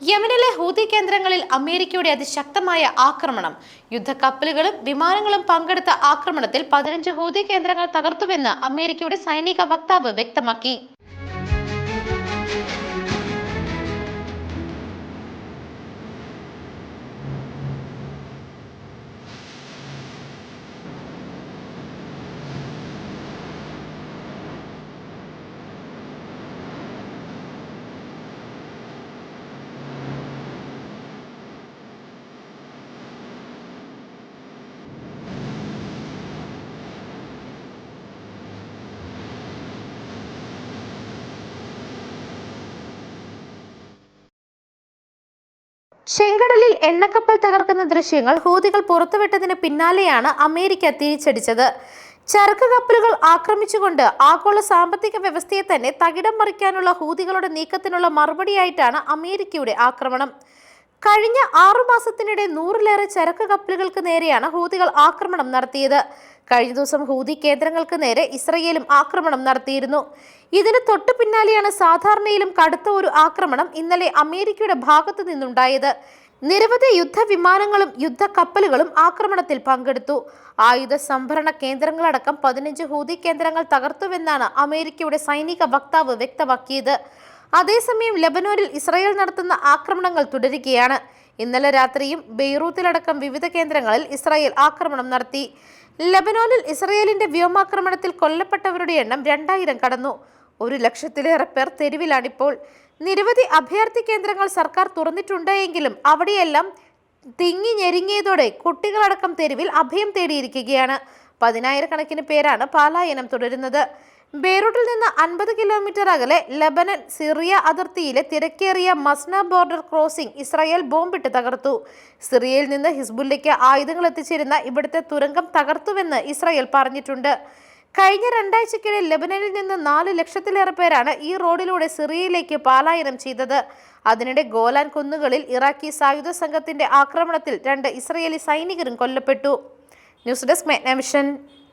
യമനിലെ ഹൂതി കേന്ദ്രങ്ങളിൽ അമേരിക്കയുടെ അതിശക്തമായ ആക്രമണം. യുദ്ധക്കപ്പലുകളും വിമാനങ്ങളും പങ്കെടുത്ത ആക്രമണത്തിൽ പതിനഞ്ച് ഹൂതി കേന്ദ്രങ്ങൾ തകർത്തുവെന്ന് അമേരിക്കയുടെ സൈനിക വക്താവ് വ്യക്തമാക്കി. ചെങ്കടലിൽ എണ്ണക്കപ്പൽ തകർക്കുന്ന ദൃശ്യങ്ങൾ ഹൂതികൾ പുറത്തുവിട്ടതിന് പിന്നാലെയാണ് അമേരിക്ക തിരിച്ചടിച്ചത്. ചരക്ക് കപ്പലുകൾ ആക്രമിച്ചുകൊണ്ട് ആഗോള സാമ്പത്തിക വ്യവസ്ഥയെ തന്നെ തകിടം മറിക്കാനുള്ള ഹൂതികളുടെ നീക്കത്തിനുള്ള മറുപടിയായിട്ടാണ് അമേരിക്കയുടെ ആക്രമണം. കഴിഞ്ഞ ആറു മാസത്തിനിടെ നൂറിലേറെ ചരക്ക് കപ്പലുകൾക്ക് നേരെയാണ് ഹൂതികൾ ആക്രമണം നടത്തിയത്. കഴിഞ്ഞ ദിവസം ഹൂതി കേന്ദ്രങ്ങൾക്ക് നേരെ ഇസ്രയേലും ആക്രമണം നടത്തിയിരുന്നു. ഇതിന് തൊട്ടു പിന്നാലെയാണ് സാധാരണയിലും കടുത്ത ഒരു ആക്രമണം ഇന്നലെ അമേരിക്കയുടെ ഭാഗത്തു നിന്നുണ്ടായത്. നിരവധി യുദ്ധവിമാനങ്ങളും യുദ്ധക്കപ്പലുകളും ആക്രമണത്തിൽ പങ്കെടുത്തു. ആയുധ സംഭരണ കേന്ദ്രങ്ങളടക്കം പതിനഞ്ച് ഹൂതി കേന്ദ്രങ്ങൾ തകർത്തുവെന്നാണ് അമേരിക്കയുടെ സൈനിക വക്താവ് വ്യക്തമാക്കിയത്. അതേസമയം ലബനോനിൽ ഇസ്രായേൽ നടത്തുന്ന ആക്രമണങ്ങൾ തുടരുകയാണ്. ഇന്നലെ രാത്രിയും ബെയ്റൂത്തിലടക്കം വിവിധ കേന്ദ്രങ്ങളിൽ ഇസ്രായേൽ ആക്രമണം നടത്തി. ലബനോനിൽ ഇസ്രായേലിന്റെ വ്യോമാക്രമണത്തിൽ കൊല്ലപ്പെട്ടവരുടെ എണ്ണം രണ്ടായിരം കടന്നു. ഒരു ലക്ഷത്തിലേറെ പേർ തെരുവിലാണിപ്പോൾ. നിരവധി അഭയാർത്ഥി കേന്ദ്രങ്ങൾ സർക്കാർ തുറന്നിട്ടുണ്ട് എങ്കിലും അവിടെയെല്ലാം തിങ്ങി ഞെരുങ്ങിയതോടെ കുട്ടികളടക്കം തെരുവിൽ അഭയം തേടിയിരിക്കുകയാണ്. പതിനായിരക്കണക്കിന് പേരാണ് പാലായനം തുടരുന്നത്. ബെയ്റൂട്ടിൽ നിന്ന് അൻപത് കിലോമീറ്റർ അകലെ ലബനൻ സിറിയ അതിർത്തിയിലെ തിരക്കേറിയ മസ്ന ബോർഡർ ക്രോസിംഗ് ഇസ്രായേൽ ബോംബിട്ട് തകർത്തു. സിറിയയിൽ നിന്ന് ഹിസ്ബുല്ലയ്ക്ക് ആയുധങ്ങൾ എത്തിച്ചിരുന്ന ഇവിടുത്തെ തുരങ്കം തകർത്തുവെന്ന് ഇസ്രായേൽ പറഞ്ഞിട്ടുണ്ട്. കഴിഞ്ഞ രണ്ടാഴ്ചക്കിടെ ലബനനിൽ നിന്ന് നാല് ലക്ഷത്തിലേറെ പേരാണ് ഈ റോഡിലൂടെ സിറിയയിലേക്ക് പലായനം ചെയ്തത്. അതിനിടെ ഗോലാൻ കുന്നുകളിൽ ഇറാഖി സായുധ സംഘത്തിന്റെ ആക്രമണത്തിൽ രണ്ട് ഇസ്രയേലി സൈനികരും കൊല്ലപ്പെട്ടു. News desk മെഗ്നവിഷൻ